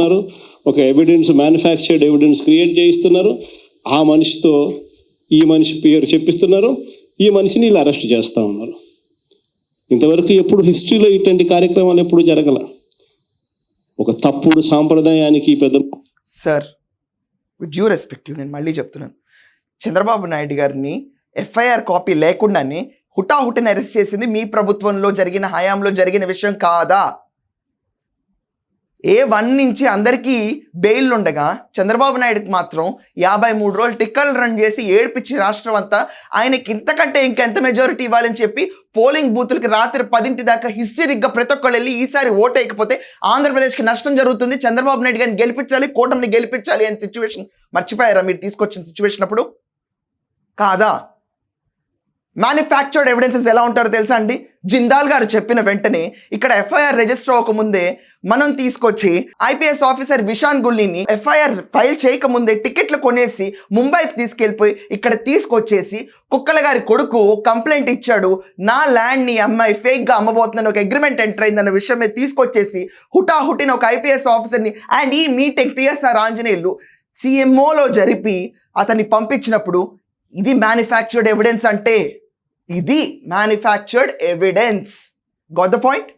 ఉన్నారు ఒక evidence manufactured evidence create చేయిస్తున్నారు. ఆ మనిషితో ఈ మనిషి పేరు చెప్పిస్తున్నారు. ఈ మనిషిని ఇలా అరెస్ట్ చేస్తూ ఉన్నారు. ఇంతవరకు ఎప్పుడు హిస్టరీలో ఇటువంటి కార్యక్రమాలు ఎప్పుడు జరగల? ఒక తప్పుడు సాంప్రదాయానికి పెద్ద సార్ విత్ డ్యూ రెస్పెక్టివ్ నేను మళ్ళీ చెప్తున్నాను. చంద్రబాబు నాయుడు గారిని ఎఫ్ఐఆర్ కాపీ లేకుండానే హుటాహుటిని అరెస్ట్ చేసింది మీ ప్రభుత్వంలో జరిగిన హయాంలో జరిగిన విషయం కాదా? ఏ వన్ నుంచి అందరికీ బెయిల్ ఉండగా చంద్రబాబు నాయుడుకి మాత్రం యాభై మూడు రోజులు టిక్కలు రన్ చేసి ఏడ్పించి రాష్ట్రం అంతా ఆయనకి ఇంతకంటే ఇంకెంత మెజారిటీ ఇవ్వాలని చెప్పి పోలింగ్ బూతులకి రాత్రి పదింటి దాకా హిస్టరిక్గా ప్రతి ఒక్కళ్ళు వెళ్ళి ఈసారి ఓటు వేయకపోతే ఆంధ్రప్రదేశ్కి నష్టం జరుగుతుంది. చంద్రబాబు నాయుడు గారిని గెలిపించాలి కూటమిని గెలిపించాలి అనే సిచ్యువేషన్ మర్చిపోయారా? మీరు తీసుకొచ్చిన సిచ్యువేషన్ అప్పుడు? కాదా? మ్యానుఫ్యాక్చర్డ్ ఎవిడెన్సెస్ ఎలా ఉంటారో తెలుసా అండి? జిందాల్ గారు చెప్పిన వెంటనే ఇక్కడ ఎఫ్ఐఆర్ రిజిస్టర్ అవ్వకముందే మనం తీసుకొచ్చి ఐపీఎస్ ఆఫీసర్ విశాన్ గుల్లీని ఎఫ్ఐఆర్ ఫైల్ చేయకముందే టికెట్లు కొనేసి ముంబైకి తీసుకెళ్ళిపోయి ఇక్కడ తీసుకొచ్చేసి కుక్కల గారి కొడుకు కంప్లైంట్ ఇచ్చాడు. నా ల్యాండ్ని అమ్మాయి ఫేక్గా అమ్మబోతుందని ఒక అగ్రిమెంట్ ఎంటర్ అయిందన్న విషయం మీద తీసుకొచ్చేసి హుటాహుటిన ఒక ఐపీఎస్ ఆఫీసర్ని అండ్ ఈ మీటింగ్ పిఎస్ఆర్ ఆంజనేయులు సిఎంఓలో జరిపి అతన్ని పంపించినప్పుడు ఇది మ్యానుఫ్యాక్చర్డ్ ఎవిడెన్స్ అంటే ఇది manufactured evidence got the point